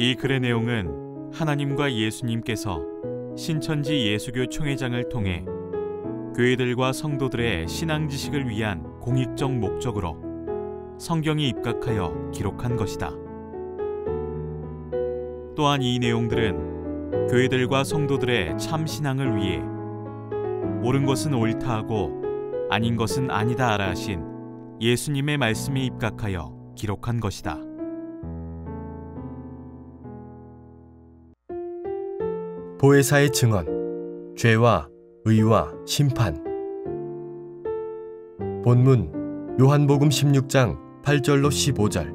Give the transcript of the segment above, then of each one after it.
이 글의 내용은 하나님과 예수님께서 신천지 예수교 총회장을 통해 교회들과 성도들의 신앙 지식을 위한 공익적 목적으로 성경에 입각하여 기록한 것이다. 또한 이 내용들은 교회들과 성도들의 참 신앙을 위해 옳은 것은 옳다 하고 아닌 것은 아니다 하라 하신 예수님의 말씀에 입각하여 기록한 것이다. 보혜사의 증언, 죄와 의와 심판. 본문 요한복음 16장 8절로 15절.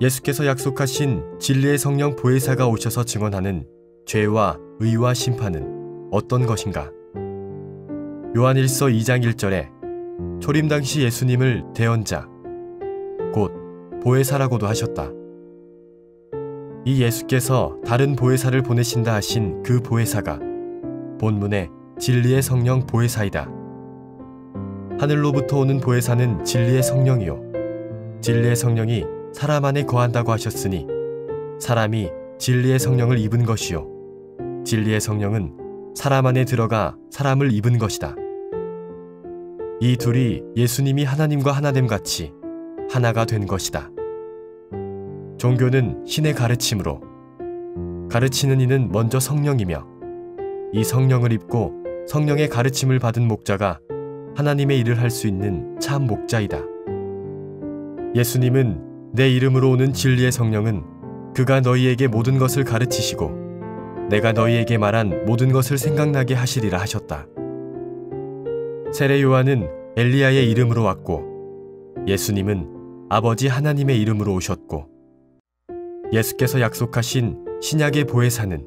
예수께서 약속하신 진리의 성령 보혜사가 오셔서 증언하는 죄와 의와 심판은 어떤 것인가? 요한일서 2장 1절에 초림 당시 예수님을 대언자, 곧 보혜사라고도 하셨다. 이 예수께서 다른 보혜사를 보내신다 하신 그 보혜사가 본문의 진리의 성령 보혜사이다. 하늘로부터 오는 보혜사는 진리의 성령이요. 진리의 성령이 사람 안에 거한다고 하셨으니 사람이 진리의 성령을 입은 것이요. 진리의 성령은 사람 안에 들어가 사람을 입은 것이다. 이 둘이 예수님이 하나님과 하나됨 같이 하나가 된 것이다. 종교는 신의 가르침으로 가르치는 이는 먼저 성령이며 이 성령을 입고 성령의 가르침을 받은 목자가 하나님의 일을 할 수 있는 참 목자이다. 예수님은 내 이름으로 오는 진리의 성령은 그가 너희에게 모든 것을 가르치시고 내가 너희에게 말한 모든 것을 생각나게 하시리라 하셨다. 세례 요한은 엘리야의 이름으로 왔고 예수님은 아버지 하나님의 이름으로 오셨고 예수께서 약속하신 신약의 보혜사는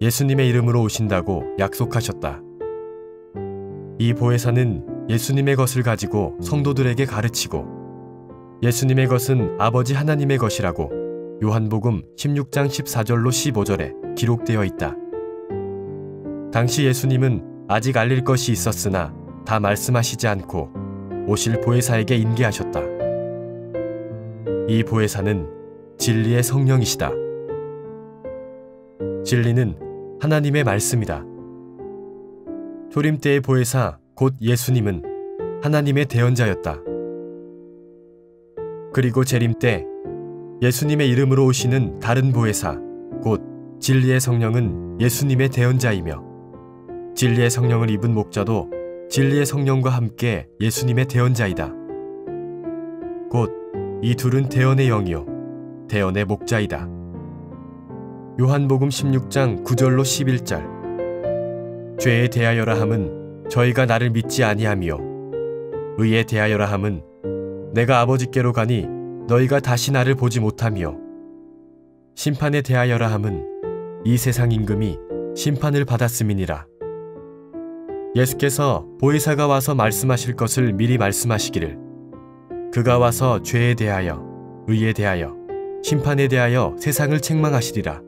예수님의 이름으로 오신다고 약속하셨다. 이 보혜사는 예수님의 것을 가지고 성도들에게 가르치고 예수님의 것은 아버지 하나님의 것이라고 요한복음 16장 14절로 15절에 기록되어 있다. 당시 예수님은 아직 알릴 것이 있었으나 다 말씀하시지 않고 오실 보혜사에게 인계하셨다. 이 보혜사는 진리의 성령이시다. 진리는 하나님의 말씀이다. 초림 때의 보혜사 곧 예수님은 하나님의 대언자였다. 그리고 재림 때 예수님의 이름으로 오시는 다른 보혜사 곧 진리의 성령은 예수님의 대언자이며 진리의 성령을 입은 목자도 진리의 성령과 함께 예수님의 대언자이다. 곧 이 둘은 대언의 영이요 대언의 목자이다. 요한복음 16장 9절로 11절 죄에 대하여라 함은 저희가 나를 믿지 아니하며 의에 대하여라 함은 내가 아버지께로 가니 너희가 다시 나를 보지 못하며 심판에 대하여라 함은 이 세상 임금이 심판을 받았음이니라. 예수께서 보혜사가 와서 말씀하실 것을 미리 말씀하시기를 그가 와서 죄에 대하여 의에 대하여 심판에 대하여 세상을 책망하시리라.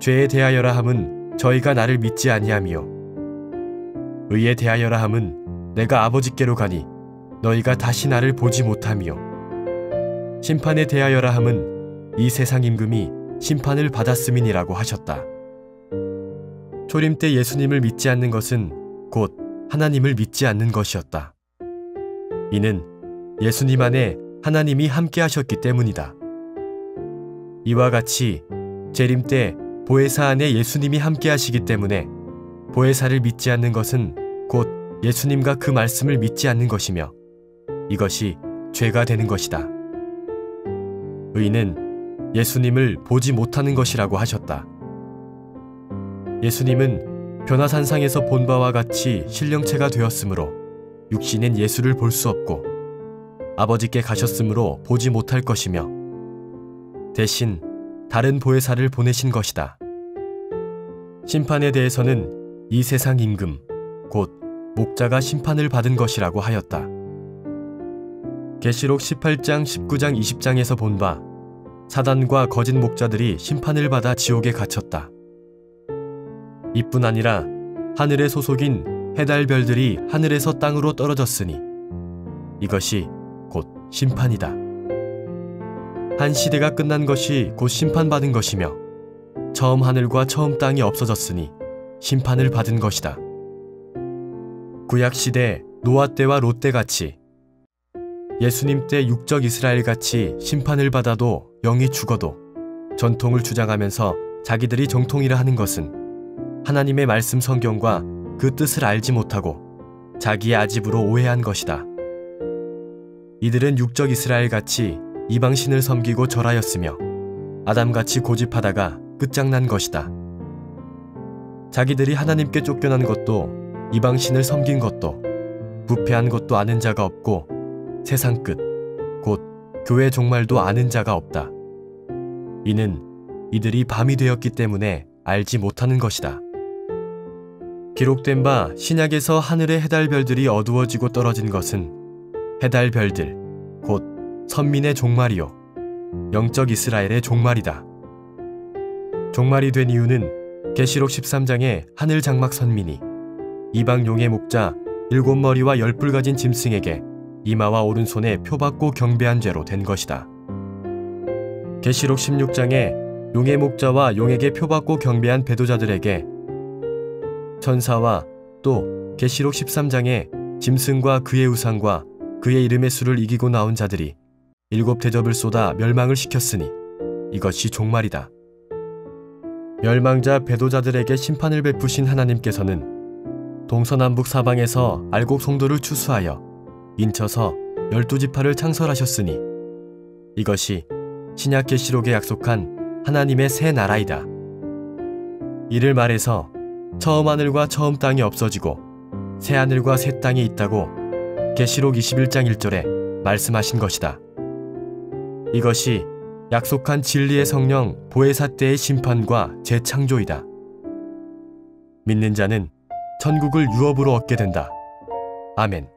죄에 대하여라 함은 저희가 나를 믿지 아니하며 의에 대하여라 함은 내가 아버지께로 가니 너희가 다시 나를 보지 못하며 심판에 대하여라 함은 이 세상 임금이 심판을 받았음이니라고 하셨다. 초림 때 예수님을 믿지 않는 것은 곧 하나님을 믿지 않는 것이었다. 이는 예수님 안에 하나님이 함께 하셨기 때문이다. 이와 같이 재림 때 보혜사 안에 예수님이 함께 하시기 때문에 보혜사를 믿지 않는 것은 곧 예수님과 그 말씀을 믿지 않는 것이며 이것이 죄가 되는 것이다. 의는 예수님을 보지 못하는 것이라고 하셨다. 예수님은 변화산상에서 본 바와 같이 신령체가 되었으므로 육신은 예수를 볼 수 없고 아버지께 가셨으므로 보지 못할 것이며 대신 다른 보혜사를 보내신 것이다. 심판에 대해서는 이 세상 임금, 곧 목자가 심판을 받은 것이라고 하였다. 계시록 18장, 19장, 20장에서 본 바 사단과 거짓 목자들이 심판을 받아 지옥에 갇혔다. 이뿐 아니라 하늘의 소속인 해달별들이 하늘에서 땅으로 떨어졌으니 이것이 곧 심판이다. 한 시대가 끝난 것이 곧 심판받은 것이며 처음 하늘과 처음 땅이 없어졌으니 심판을 받은 것이다. 구약 시대 노아 때와 롯때 같이 예수님 때 육적 이스라엘 같이 심판을 받아도 영이 죽어도 전통을 주장하면서 자기들이 정통이라 하는 것은 하나님의 말씀 성경과 그 뜻을 알지 못하고 자기의 아집으로 오해한 것이다. 이들은 육적 이스라엘 같이 이방신을 섬기고 절하였으며 아담같이 고집하다가 끝장난 것이다. 자기들이 하나님께 쫓겨난 것도 이방신을 섬긴 것도 부패한 것도 아는 자가 없고 세상 끝, 곧 교회 종말도 아는 자가 없다. 이는 이들이 밤이 되었기 때문에 알지 못하는 것이다. 기록된 바 신약에서 하늘의 해달별들이 어두워지고 떨어진 것은 해달 별들, 곧 선민의 종말이요. 영적 이스라엘의 종말이다. 종말이 된 이유는 계시록 13장의 하늘 장막 선민이 이방 용의 목자 일곱 머리와 열뿔 가진 짐승에게 이마와 오른손에 표받고 경배한 죄로 된 것이다. 계시록 16장에 용의 목자와 용에게 표받고 경배한 배도자들에게 천사와 또 계시록 13장에 짐승과 그의 우상과 그의 이름의 수를 이기고 나온 자들이 일곱 대접을 쏟아 멸망을 시켰으니 이것이 종말이다. 멸망자 배도자들에게 심판을 베푸신 하나님께서는 동서남북 사방에서 알곡 송도를 추수하여 인쳐서 열두 지파를 창설하셨으니 이것이 신약 계시록에 약속한 하나님의 새 나라이다. 이를 말해서 처음 하늘과 처음 땅이 없어지고 새 하늘과 새 땅이 있다고 계시록 21장 1절에 말씀하신 것이다. 이것이 약속한 진리의 성령 보혜사 때의 심판과 재창조이다. 믿는 자는 천국을 유업으로 얻게 된다. 아멘.